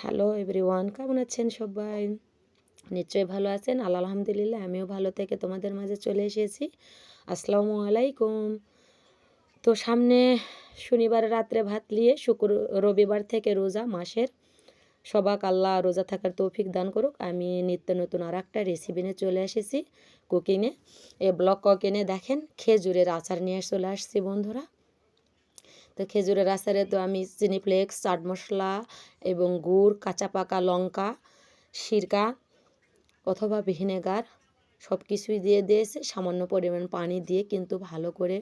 Hello everyone, কেমন আছেন সবাই? নিশ্চয়ই ভালো আছেন। আল্লাহ আলহামদুলিল্লাহ, আমিও ভালো থেকে তোমাদের মাঝে চলে এসেছি। আসসালামু আলাইকুম। তো সামনে শনিবার রাত্রে ভাত নিয়ে শুক্র রবিবার থেকে রোজা মাসের। সবাক আল্লাহ রোজা থাকার তৌফিক দান করুক। আমি নিত্য নতুন আর একটা রেসিপি নিয়ে চলে এসেছি কুকিংয়ে এ। ব্লগ কুকিংয়ে দেখেন খেজুরের আচার নিয়ে চলে আসছি বন্ধুরা। তো খেজুরের আচারে তো আমি চিনি ফ্লেক্স, চাট মশলা এবং গুড়, কাঁচা পাকা লঙ্কা, সিরকা অথবা ভিনেগার সব কিছুই দিয়ে দিয়েছে। সামান্য পরিমাণ পানি দিয়ে কিন্তু ভালো করে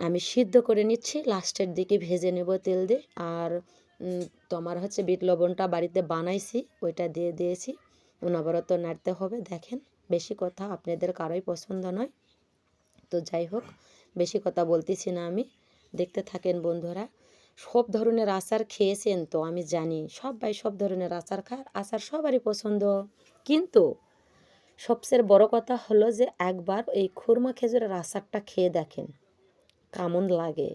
আমি সিদ্ধ করে নিচ্ছি। লাস্টের দিকে ভেজে নেব তেল দিয়ে। আর তোমার হচ্ছে বিট লবণটা বাড়িতে বানাইছি, ওইটা দিয়ে দিয়েছি। অনবরত নাড়তে হবে। দেখেন, বেশি কথা আপনাদের কারোই পছন্দ নয়। তো যাই হোক, বেশি কথা বলতেছি না আমি। দেখতে থাকেন বন্ধুরা। সব ধরনের আচার খেয়েছেন তো, আমি জানি। সবাই সব ধরনের আচার খায়, আচার সবারই পছন্দ। কিন্তু সবচেয়ে বড় কথা হলো যে, একবার এই খুরমা খেজুরের আচারটা খেয়ে দেখেন, কেমন লাগে।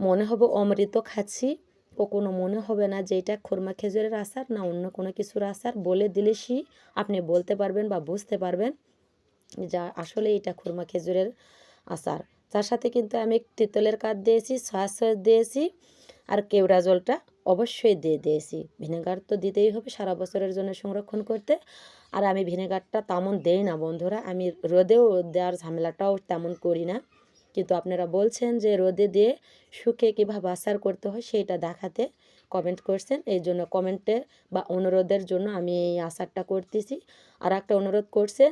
মনে হবে অমৃত খাচ্ছি, কখনো মনে হবে না যে, এটা খুরমা খেজুরের আচার না অন্য কোনো কিছুর আচার। বলে দিলেসই আপনি বলতে পারবেন বা বুঝতে পারবেন যা, আসলে এটা খুরমা খেজুরের আচার। তার সাথে কিন্তু আমি তেঁতুলের কাঠ দিয়েছি, সয়া দিয়েছি আর কেওড়া জলটা অবশ্যই দিয়ে দিয়েছি। ভিনেগার তো দিতেই হবে সারা বছরের জন্য সংরক্ষণ করতে। আর আমি ভিনেগারটা তেমন দেই না বন্ধুরা, আমি রোদেও দেওয়ার ঝামেলাটাও তেমন করি না। কিন্তু আপনারা বলছেন যে রোদে দিয়ে শুকিয়ে কীভাবে আচার করতে হয় সেইটা দেখাতে কমেন্ট করছেন, এই জন্য কমেন্টে বা অনুরোধের জন্য আমি এই আচারটা করতেছি। আর একটা অনুরোধ করছেন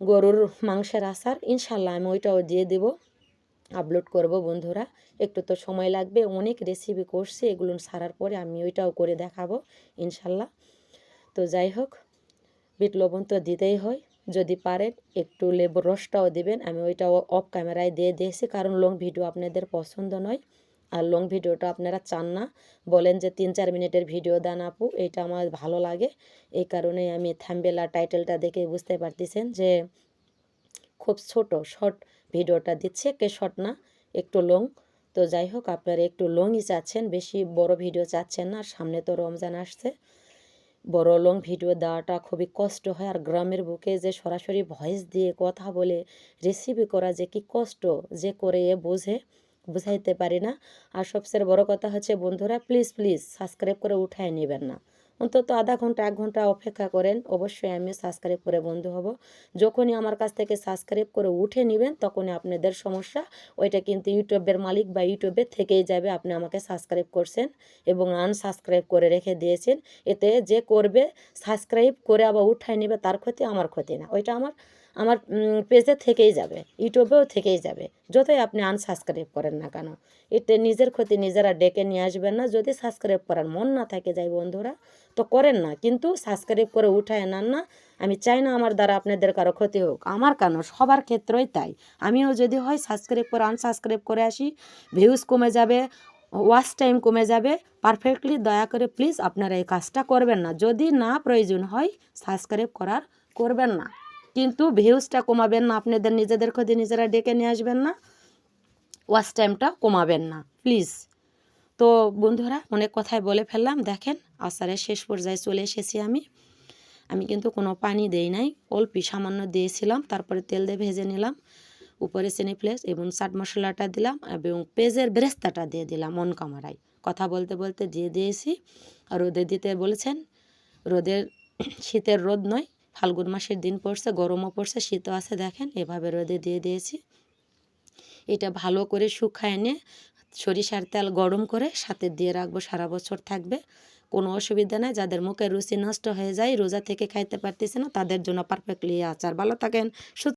গরুর মাংসের আচার, ইনশাল্লাহ আমি ওইটাও দিয়ে দেব। আপলোড করব বন্ধুরা। একটু তো সময় লাগবে, অনেক রেসিপি করছি, এগুলো সারার পরে আমি ওইটাও করে দেখাবো, ইনশাল্লাহ। তো যাই হোক, বিট লবণ তো দিতেই হয়, যদি পারেন একটু লেবুর রসটাও দেবেন, আমি ওইটাও অফ ক্যামেরায় দিয়ে দিয়েছি, কারণ লং ভিডিও আপনাদের পছন্দ নয়। আর লং ভিডিওটা আপনারা চান না। বলেন যে তিন চার মিনিটের ভিডিও দেন আপু, এটা আমার ভালো লাগে। এই কারণে আমি থাম্বেলা টাইটেলটা দেখে বুঝতে পারতেছেন যে খুব ছোট শর্ট ভিডিওটা দিচ্ছে কে শর্ট না, একটু লং তো যাই হোক, আপনারা একটু লংই চাচ্ছেন, বেশি বড় ভিডিও চাচ্ছেন না, আর সামনে তো রমজান আসছে। বড় লং ভিডিও দেওয়াটা খুবই কষ্ট হয়, আর গ্রামের বুকে যে সরাসরি ভয়েস দিয়ে কথা বলে রেসিপি করা যে কি কষ্ট, যে করে এ বোঝে। বুঝাইতে পারি না। আর সবচেয়ে বড় কথা হচ্ছে, বন্ধুরা প্লিজ প্লিজ সাবস্ক্রাইব করে উঠায় নেবেন না। অন্তত আধা ঘণ্টা, এক ঘণ্টা অপেক্ষা করেন, অবশ্যই আমি সাবস্ক্রাইব করে বন্ধু হব। যখনই আমার কাছ থেকে সাবস্ক্রাইব করে উঠে নেবেন, তখনই আপনাদের সমস্যা, ওইটা কিন্তু ইউটিউবের মালিক বা ইউটিউবে থেকেই যাবে, আপনি আমাকে সাবস্ক্রাইব করছেন এবং আনসাবস্ক্রাইব করে রেখে দিয়েছেন। এতে যে করবে সাবস্ক্রাইব করে আবার উঠায় নেবে, তার ক্ষতি, আমার ক্ষতি না। ওইটা আমার আমার পেজে থেকেই যাবে, ইউটিউবেও থেকেই যাবে। যতই আপনি আনসাবস্ক্রাইব করেন না কেন, এতে নিজের ক্ষতি নিজেরা ডেকে নিয়ে আসবেন না। যদি সাবস্ক্রাইব করার মন না থাকে যাই বন্ধুরা, তো করেন না। কিন্তু সাবস্ক্রাইব করে উঠায় নেন না। আমি চাই না আমার দ্বারা আপনাদের কারও ক্ষতি হোক। আমার কেন? সবার ক্ষেত্রেই তাই। আমিও যদি হয় সাবস্ক্রাইব করে আনসাবস্ক্রাইব করে আসি ভিউজ কমে যাবে ওয়াচ টাইম কমে যাবে। পারফেক্টলি দয়া করে প্লিজ আপনারা এই কাজটা করবেন না। যদি না প্রয়োজন হয় সাবস্ক্রাইব করার করবেন না। কিন্তু ভিউজটা কমাবেন না। আপনাদের নিজেদের ক্ষতি নিজেরা ডেকে নিয়ে আসবেন না। ওয়াচ টাইমটা কমাবেন না প্লিজ তো বন্ধুরা, অনেক কথাই বলে ফেললাম। দেখেন আচারের শেষ পর্যায়ে চলে এসেছি আমি। আমি কিন্তু কোনো পানি দেই নাই। অল্পই সামান্য দিয়েছিলাম, তারপরে তেল দিয়ে ভেজে নিলাম। উপরে চিনি ফ্লেক্স এবং চাট মশলাটা দিলাম এবং পেঁয়াজের বেরেস্তাটা দিয়ে দিলাম মন কামারাই কথা বলতে বলতে দিয়ে দিয়েছি। রোদে দিতে বলেছেন, রোদের শীতের রোদ নয় ফাল্গুন মাসের দিন পড়ছে, গরমও পড়ছে, শীতও আছে, দেখেন, এভাবে রোদে দিয়ে দিয়েছি। এটা ভালো করে শুকায় নিয়ে সরিষার তেল গরম করে সাথে দিয়ে রাখব, সারা বছর থাকবে। কোনো অসুবিধা নেই, যাদের মুখে রুচি নষ্ট হয়ে যায়, রোজা থেকে খাইতে পারতেছে না, তাদের জন্য পারফেক্টলি আচার। ভালো থাকেন